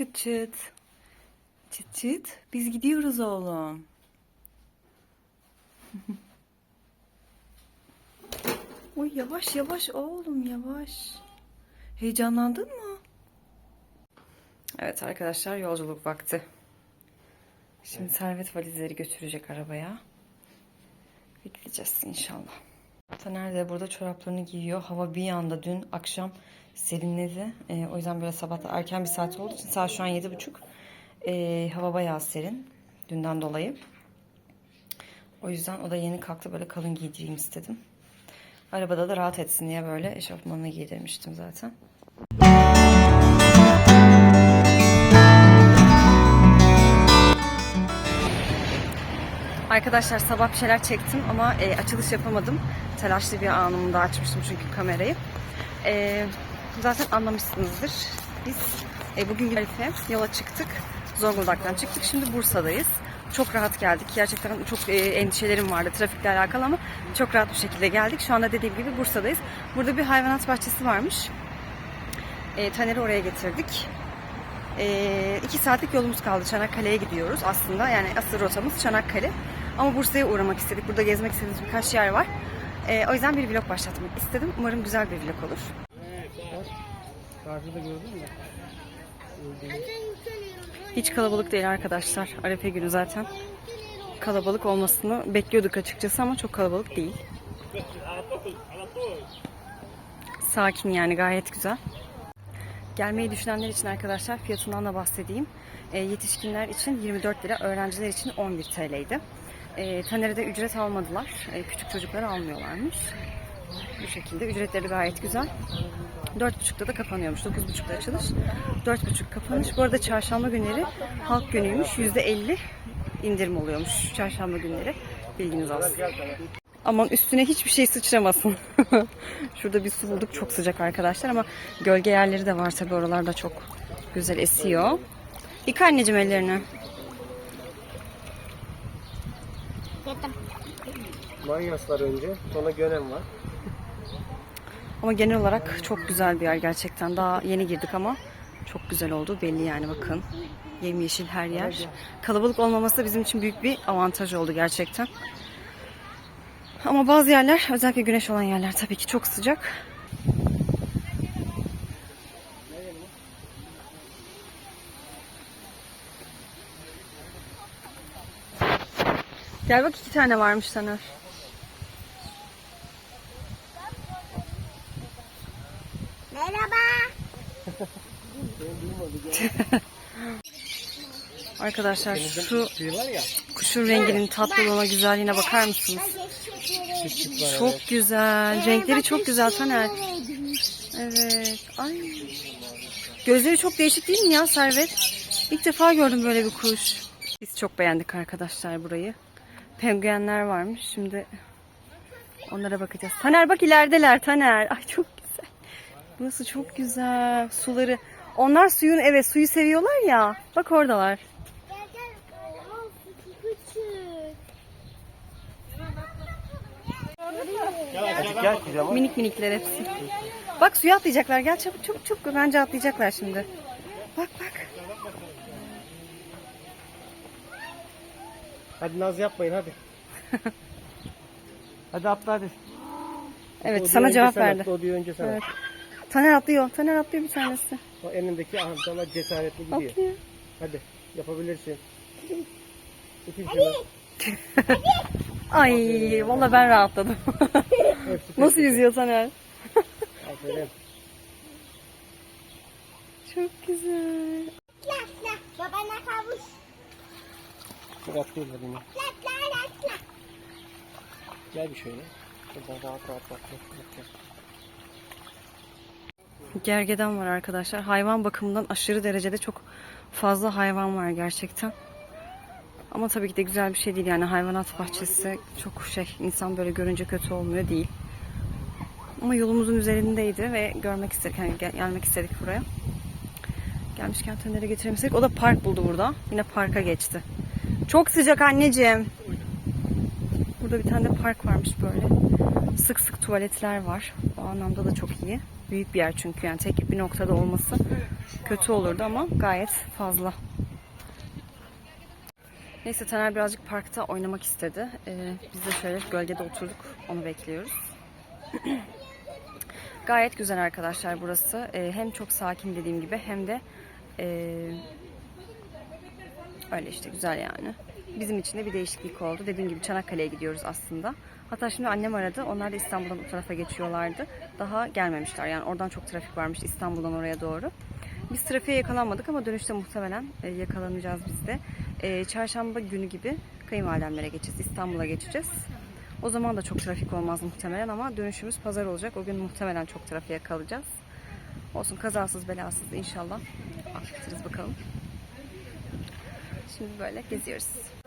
Çıt çıt. Çıt çıt. Biz gidiyoruz oğlum. Uy yavaş yavaş oğlum yavaş. Heyecanlandın mı? Evet arkadaşlar yolculuk vakti. Şimdi Servet valizleri götürecek arabaya. Bekleyeceğiz inşallah. Taner de burada çoraplarını giyiyor. Hava bir anda dün akşam serinledi. Ee, o yüzden böyle sabah erken bir saat olduğu için saat şu an yedi buçuk. Ee, hava bayağı serin dünden dolayı. O yüzden o da yeni kalktı böyle kalın giydireyim istedim. Arabada da rahat etsin diye böyle eşofmanını giydirmiştim zaten. Arkadaşlar sabah bir şeyler çektim ama e, açılış yapamadım. Telaşlı bir anımda açmıştım çünkü kamerayı. E, zaten anlamışsınızdır. Biz e, bugün Arife yola çıktık. Zonguldak'tan çıktık. Şimdi Bursa'dayız. Çok rahat geldik. Gerçekten çok e, endişelerim vardı trafikle alakalı ama çok rahat bir şekilde geldik. Şu anda dediğim gibi Bursa'dayız. Burada bir hayvanat bahçesi varmış. E, Taner'i oraya getirdik. E, iki saatlik yolumuz kaldı. Çanakkale'ye gidiyoruz aslında. Yani asıl rotamız Çanakkale. Ama Bursa'ya uğramak istedik. Burada gezmek istediğimiz birkaç yer var. E, o yüzden bir vlog başlatmak istedim. Umarım güzel bir vlog olur. Karşıda gördün mü? Hiç kalabalık değil arkadaşlar. Arefe günü zaten. Kalabalık olmasını bekliyorduk açıkçası ama çok kalabalık değil. Sakin yani gayet güzel. Gelmeyi düşünenler için arkadaşlar fiyatından da bahsedeyim. E, yetişkinler için 24 lira, öğrenciler için 11 TL'ydi. E, Taner'de ücret almadılar. E, küçük çocukları almıyorlarmış. Bu şekilde ücretleri gayet güzel. 4.30'da da kapanıyormuş. 9.30'da açılış. 4.30 kapanış. Bu arada çarşamba günleri halk günüymüş. %50 indirim oluyormuş çarşamba günleri. Bilginiz olsun. Aman üstüne hiçbir şey sıçramasın. Şurada bir su bulduk. Çok sıcak arkadaşlar ama gölge yerleri de var tabii oralarda çok güzel esiyor. Yıka anneciğim ellerini. Manyas var önce, sonra Gönem var. Ama genel olarak çok güzel bir yer gerçekten. Daha yeni girdik ama çok güzel oldu belli yani bakın. Yemyeşil her yer. Kalabalık olmaması da bizim için büyük bir avantaj oldu gerçekten. Ama bazı yerler özellikle güneş olan yerler tabii ki çok sıcak. Gel bak iki tane varmış Taner. Arkadaşlar şu Şey kuşun renginin tatlılığına güzelliğine bakar mısınız? Çok güzel. Renkleri çok güzel Taner. Evet. Ay. Gözleri çok değişik değil mi ya Servet? İlk defa gördüm böyle bir kuş. Biz çok beğendik arkadaşlar burayı. Penguenler varmış. Şimdi onlara bakacağız. Taner bak ilerideler Taner. Ay çok güzel. Burası çok güzel. Suları. Onlar suyun evet suyu seviyorlar ya. Bak oradalar. Gel gel. Oha küçük. Azıcık gel kucağıma. Minik minikler hepsi. Bak suya atlayacaklar. Gel çabuk çabuk çabuk. Bence atlayacaklar şimdi. Bak bak. Hadi naz yapmayın hadi. hadi atla hadi. Evet sana cevap verdi. atla, o diyor önce sen Evet. atla. Taner atlıyor. Taner atlıyor bir tanesi. O elindeki ahımsalar cesaretli gidiyor. Atlıyor. Hadi yapabilirsin. Ay valla ben rahatladım. Nasıl yüzüyor Taner? Aferin. Çok güzel. La la. Babana kavuş. Çok atlıyorlar yine. La la la la. Gel bir şöyle. Buradan rahat rahat bak. Gergeden var arkadaşlar. Hayvan bakımından aşırı derecede çok fazla hayvan var gerçekten. Ama tabii ki de güzel bir şey değil yani hayvanat bahçesi çok şey insan böyle görünce kötü olmuyor değil. Ama yolumuzun üzerindeydi ve görmek istedik hani gel- gelmek istedik buraya. Gelmişken Taner'e getirelim istedik. O da park buldu burada. Yine parka geçti. Çok sıcak anneciğim. Burada bir tane de park varmış böyle. Sık sık tuvaletler var. O anlamda da çok iyi. Büyük bir yer çünkü yani tek bir noktada olması kötü olurdu ama gayet fazla. Neyse Taner birazcık parkta oynamak istedi. Ee, biz de şöyle gölgede oturduk. Onu bekliyoruz. Gayet güzel arkadaşlar burası. Ee, hem çok sakin dediğim gibi hem de ee, öyle işte güzel yani. Bizim için de bir değişiklik oldu. Dediğim gibi Çanakkale'ye gidiyoruz aslında. Hatta şimdi annem aradı. Onlar da İstanbul'dan o tarafa geçiyorlardı. Daha gelmemişler. Yani oradan çok trafik varmış İstanbul'dan oraya doğru. Biz trafiğe yakalanmadık ama dönüşte muhtemelen e, yakalanacağız biz de. E, çarşamba günü gibi kayınvalidemlere geçeceğiz. İstanbul'a geçeceğiz. O zaman da çok trafik olmaz muhtemelen ama dönüşümüz pazar olacak. O gün muhtemelen çok trafiğe kalacağız. Olsun kazasız belasız inşallah atlatırız bakalım. Şimdi böyle geziyoruz.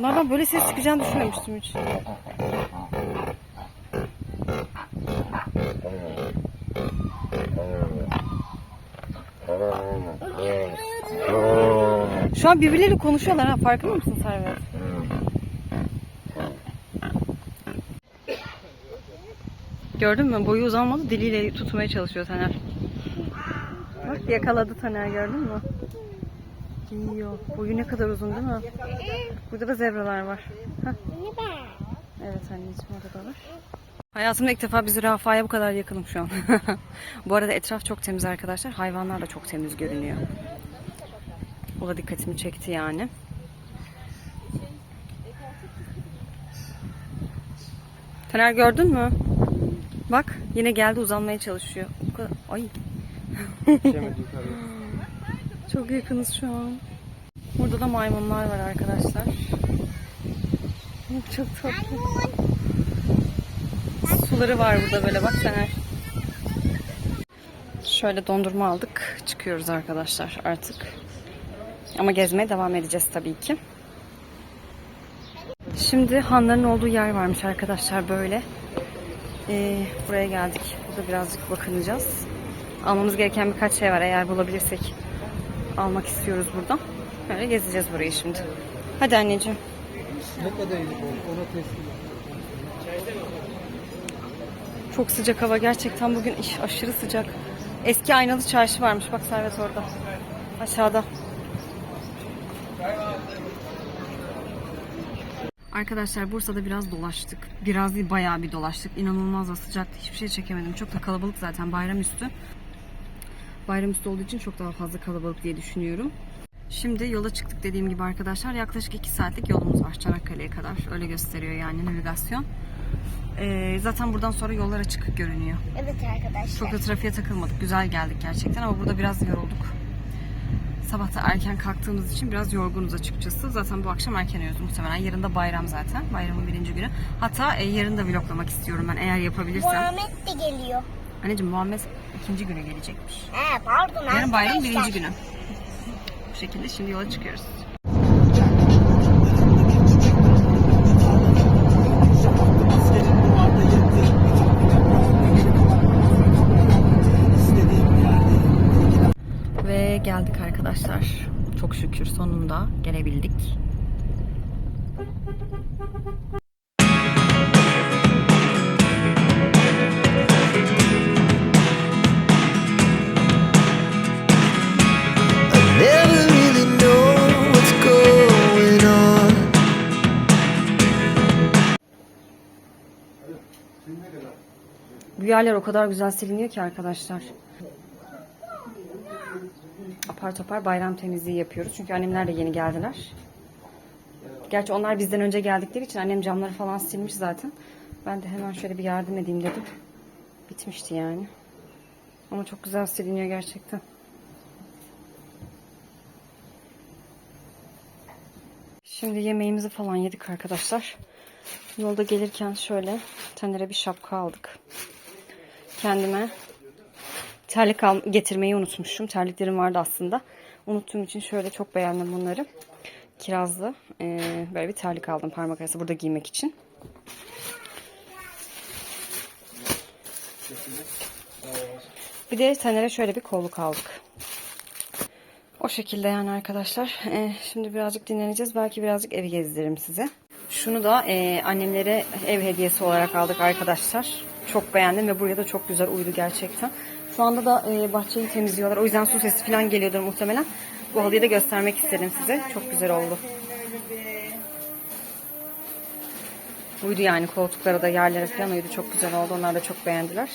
Bunlardan böyle ses çıkacağını düşünmemiştim hiç. Şu an birbirleriyle konuşuyorlar ha farkında mısın Servet? Gördün mü? Boyu uzanmadı diliyle tutmaya çalışıyor Taner. Bak yakaladı Taner gördün mü? Yiyor. Boyu ne kadar uzun değil mi? Burada da zebralar var. Heh. Evet anneciğim orada da var. Hayatımda ilk defa bir zürafaya bu kadar yakınım şu an. bu arada etraf çok temiz arkadaşlar. Hayvanlar da çok temiz görünüyor. O da dikkatimi çekti yani. Taner gördün mü? Bak yine geldi uzanmaya çalışıyor. Ay. çok yakınız şu an. Burada da maymunlar var arkadaşlar. Çok tatlı. Suları var burada böyle bak Taner. Şöyle dondurma aldık. Çıkıyoruz arkadaşlar artık. Ama gezmeye devam edeceğiz tabii ki. Şimdi hanların olduğu yer varmış arkadaşlar böyle. Ee, buraya geldik. Burada birazcık bakınacağız. Almamız gereken birkaç şey var. Eğer bulabilirsek almak istiyoruz buradan. Böyle gezeceğiz burayı şimdi. Hadi anneciğim. Ne kadar iyi. Ona teslim. Çok sıcak hava gerçekten bugün iş aşırı sıcak. Eski aynalı çarşı varmış bak Servet orada. Aşağıda. Arkadaşlar Bursa'da biraz dolaştık. Biraz değil bayağı bir dolaştık. İnanılmaz da sıcaktı. Hiçbir şey çekemedim. Çok da kalabalık zaten bayramüstü. Bayramüstü olduğu için çok daha fazla kalabalık diye düşünüyorum. Şimdi yola çıktık dediğim gibi arkadaşlar. Yaklaşık 2 saatlik yolumuz var Çanakkale'ye kadar. Öyle gösteriyor yani navigasyon. Ee, zaten buradan sonra yollar açık görünüyor. Evet arkadaşlar. Çok da trafiğe takılmadık. Güzel geldik gerçekten ama burada biraz yorulduk. Sabahta erken kalktığımız için biraz yorgunuz açıkçası. Zaten bu akşam erken uyuyoruz muhtemelen. Yarın da bayram zaten. Bayramın birinci günü. Hatta e, yarın da vloglamak istiyorum ben eğer yapabilirsem. Muhammed de geliyor. Anneciğim Muhammed ikinci günü gelecekmiş. He pardon Yarın bayramın arkadaşlar. birinci günü. Bu şekilde şimdi yola çıkıyoruz. Ve geldik arkadaşlar. Çok şükür sonunda gelebildik. Yerler o kadar güzel siliniyor ki arkadaşlar. Apar topar bayram temizliği yapıyoruz. Çünkü annemler de yeni geldiler. Gerçi onlar bizden önce geldikleri için annem camları falan silmiş zaten. Ben de hemen şöyle bir yardım edeyim dedim. Bitmişti yani. Ama çok güzel siliniyor gerçekten. Şimdi yemeğimizi falan yedik arkadaşlar. Yolda gelirken şöyle Taner'e bir şapka aldık. Kendime terlik al getirmeyi unutmuşum. Terliklerim vardı aslında. Unuttuğum için şöyle çok beğendim bunları. Kirazlı eee, böyle bir terlik aldım parmak arası burada giymek için. Bir de Taner'e şöyle bir kolluk aldık. şekilde yani arkadaşlar. Ee, şimdi birazcık dinleneceğiz. Belki birazcık evi gezdiririm size. Şunu da e, annemlere ev hediyesi olarak aldık arkadaşlar. Çok beğendim ve buraya da çok güzel uydu gerçekten. Şu anda da e, bahçeyi temizliyorlar. O yüzden su sesi falan geliyordur muhtemelen. Bu halıyı da göstermek istedim size. Çok güzel oldu. Uydu yani koltuklara da yerlere falan uydu. Çok güzel oldu. Onlar da çok beğendiler.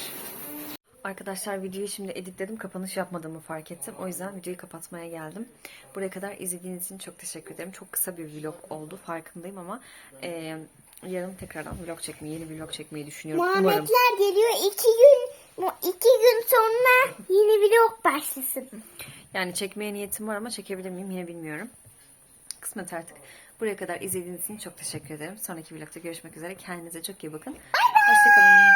Arkadaşlar videoyu şimdi editledim. Kapanış yapmadığımı fark ettim. O yüzden videoyu kapatmaya geldim. Buraya kadar izlediğiniz için çok teşekkür ederim. Çok kısa bir vlog oldu. Farkındayım ama e, yarın tekrardan vlog çekmeyi, yeni vlog çekmeyi düşünüyorum. Umarım. Muhammedler geliyor. iki gün iki gün sonra yeni vlog başlasın. Yani çekmeye niyetim var ama çekebilir miyim yine bilmiyorum. Kısmet artık. Buraya kadar izlediğiniz için çok teşekkür ederim. Sonraki vlogda görüşmek üzere. Kendinize çok iyi bakın. Hoşçakalın.